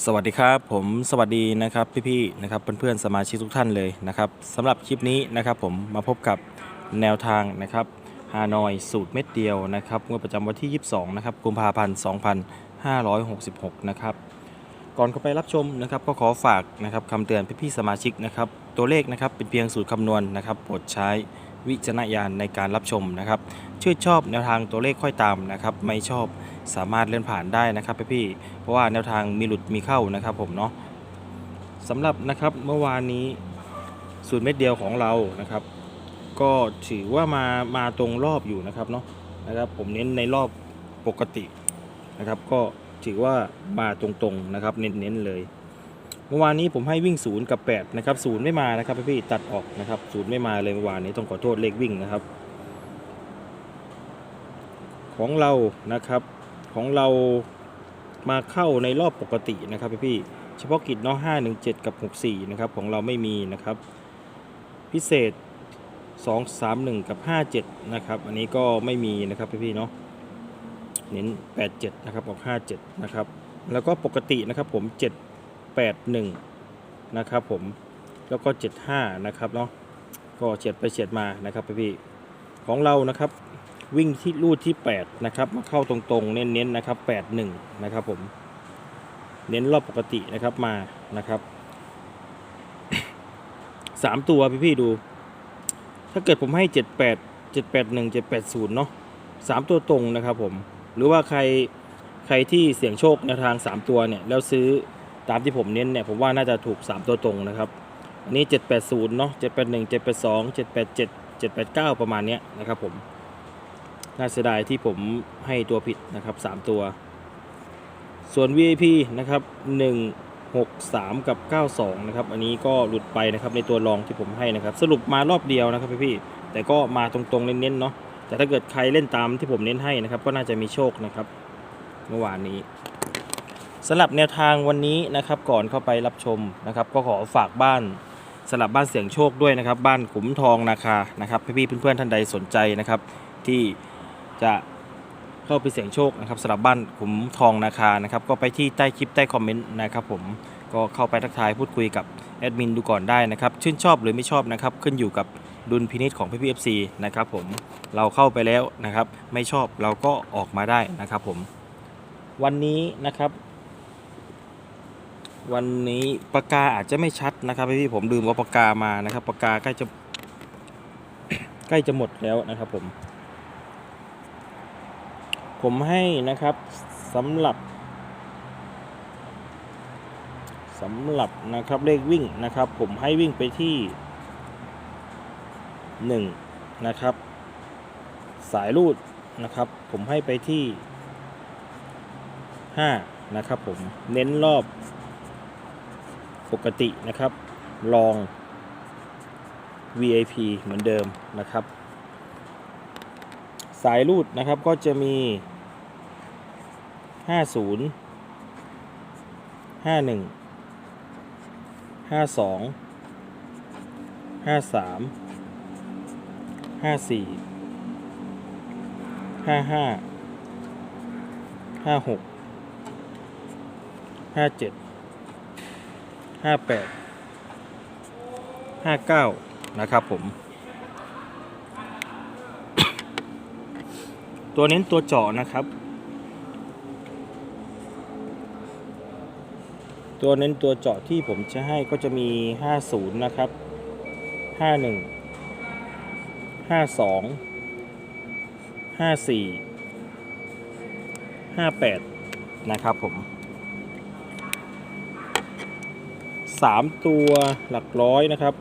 สวัสดีครับผมสวัสดีนะครับพี่ๆนะครับเพื่อนๆสมาชิกทุกท่านเลยนะครับสำหรับคลิปนี้นะครับผมมาพบกับแนวทางนะครับฮานอยสูตรเม็ดเดียวนะครับงวดประจำวันที่ 22นะครับกุมภาพันธ์2566นะครับก่อนเข้าไปรับชมนะครับก็ขอฝากนะครับคำเตือนพี่ๆสมาชิกนะครับตัวเลขนะครับเป็นเพียงสูตรคำนวณนะครับโปรดใช้วิจารณญาณในการรับชมนะครับชื่นชอบแนวทางตัวเลขค่อยตามนะครับไม่ชอบ สามารถเลื่อนผ่านได้นะครับพี่ๆเพราะว่าแนวทางมีหลุดมีเข้านะครับผมเนาะสำหรับนะครับเมื่อวานนี้สูตรเม็ดเดียวของเรานะครับ ก็ถือว่ามามาตรงรอบอยู่นะครับเนาะนะครับ ผมเน้นในรอบปกตินะครับ ก็ถือว่ามาตรงๆนะครับเน้นๆเลย เมื่อวานนี้ผมให้วิ่งศูนย์กับ8นะครับศูนย์ไม่มานะครับพี่ตัดออกนะครับศูนย์ไม่มาเลยเมื่อวานนี้ต้องขอโทษเลขวิ่งนะครับ ของเรานะครับ ของเรามาเข้าในรอบปกตินะครับพี่ๆเฉพาะกิจเนาะ517 กับ 64 นะครับ ของเราไม่มีนะครับ พิเศษ 231 กับ 57 นะครับ อันนี้ก็ไม่มีนะครับพี่ๆเนาะเน้น 87 นะครับ ออก 57 นะครับ แล้วก็ปกตินะครับผม 781 นะครับผม แล้วก็ 75 นะครับเนาะ ก็เฉียดไปเฉียดมานะครับพี่ๆของเรานะครับ วิ่งที่รูดที่ 8 นะครับ มาเข้าตรงๆ เน้นๆนะครับ81 นะครับผม เน้นรอบปกตินะครับมานะครับสามตัวพี่ๆดู ถ้าเกิดผมให้ 78 781 780 เนาะสามตัวตรงนะครับผม หรือว่าใครใครที่เสี่ยงโชคในทาง 3 ตัวเนี่ย แล้วซื้อตามที่ผมเน้นเนี่ย ผมว่าน่าจะถูก 3 ตัวตรงนะครับ อันนี้ 780 เนาะ781 782 787 789 ประมาณเนี้ยนะครับผม น่าเสียดายที่ผมให้ตัวผิดนะครับ 3 ตัว ส่วน VIP นะครับ 163 กับ 92 นะครับ อันนี้ก็หลุดไปนะครับในตัวรองที่ผมให้นะครับ สรุปมารอบเดียวนะครับพี่ๆแต่ก็มาตรงๆเน้นๆเนาะแต่ถ้าเกิดใครเล่นตามที่ผมเน้นให้นะครับ ก็น่าจะมีโชคนะครับเมื่อวานนี้สำหรับแนวทางวันนี้นะครับก่อนเข้าไปรับชมนะครับ ก็ขอฝากบ้านสลับบ้านเสี่ยงโชคด้วยนะครับ บ้านขุมทองนาคานะครับ พี่ๆเพื่อนๆท่านใดสนใจนะครับ ที่ จะเข้าไปเสี่ยงโชคนะครับสำหรับบ้านขุมทองนาคานะครับก็ไปที่ใต้คลิปใต้คอมเมนต์นะครับผมก็เข้าไปทักทายพูดคุยกับแอดมินดูก่อนได้นะครับชื่นชอบหรือไม่ชอบนะครับขึ้นอยู่กับดุลพินิจของพี่พีเอฟซีนะครับผมเราเข้าไปแล้วนะครับ ไม่ชอบเราก็ออกมาได้นะครับผมวันนี้นะครับ วันนี้ปากกาอาจจะไม่ชัดนะครับพี่ๆผมลืมว่าปากกามานะครับปากกาใกล้จะใกล้จะหมดแล้วนะครับผม ผมให้นะครับสำหรับสำหรับนะครับเลขวิ่งนะครับ ผมให้วิ่งไปที่หนึ่งนะครับสายรูดนะครับ ผมให้ไปที่ห้านะครับผมเน้นรอบปกตินะครับลอง VIP เหมือนเดิมนะครับ สายรูดนะครับก็จะมี 50 51 52 53 54 55 56 57 58 59นะครับผม ตัวเน้นตัวเจาะนะครับ ตัวเน้นตัวเจาะที่ผมจะให้ก็จะมี 50 นะครับ 51 52 54 58 นะครับผม 3 ตัวหลักร้อยนะครับ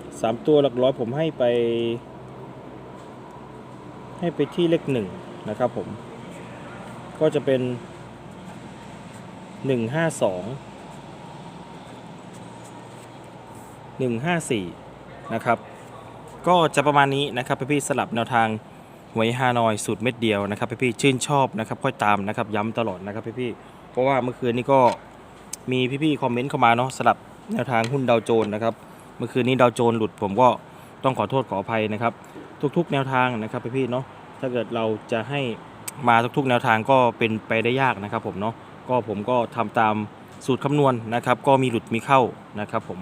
3 ตัวหลักร้อยผมให้ไป ให้ไปที่เลขหนึ่งนะครับผม ก็จะเป็น หนึ่งห้าสองหนึ่งห้าสี่นะครับ ก็จะประมาณนี้นะครับพี่ๆสลับแนวทางหวยฮานอยสูตรเม็ดเดียวนะครับพี่ๆชื่นชอบนะครับค่อยตามนะครับย้ำตลอดนะครับพี่ๆเพราะว่าเมื่อคืนนี้ก็มีพี่ๆคอมเมนต์เข้ามาเนาะสลับแนวทางหุ้นดาวโจนส์นะครับเมื่อคืนนี้ดาวโจนส์หลุดผมก็ต้องขอโทษขออภัยนะครับ ทุกๆ แนวทางนะครับพี่ๆเนาะถ้าเกิดเราจะให้มาทุกๆ แนวทางก็เป็นไปได้ยากนะครับผมเนาะ ก็ผมก็ทำตามสูตรคำนวณนะครับ ก็มีหลุดมีเข้านะครับผม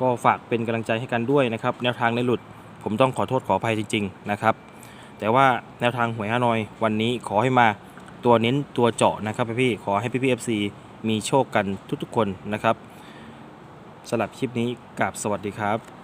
ก็ฝากเป็นกำลังใจให้กันด้วยนะครับ แนวทางในหลุดผมต้องขอโทษขออภัยจริง ๆ นะครับ แต่ว่าแนวทางหวยฮานอยวันนี้ขอให้มาตัวเน้นตัวเจาะนะครับพี่ๆขอให้พี่พีเอฟซีมีโชคกันทุกๆคนนะครับสำหรับคลิปนี้กราบสวัสดีครับ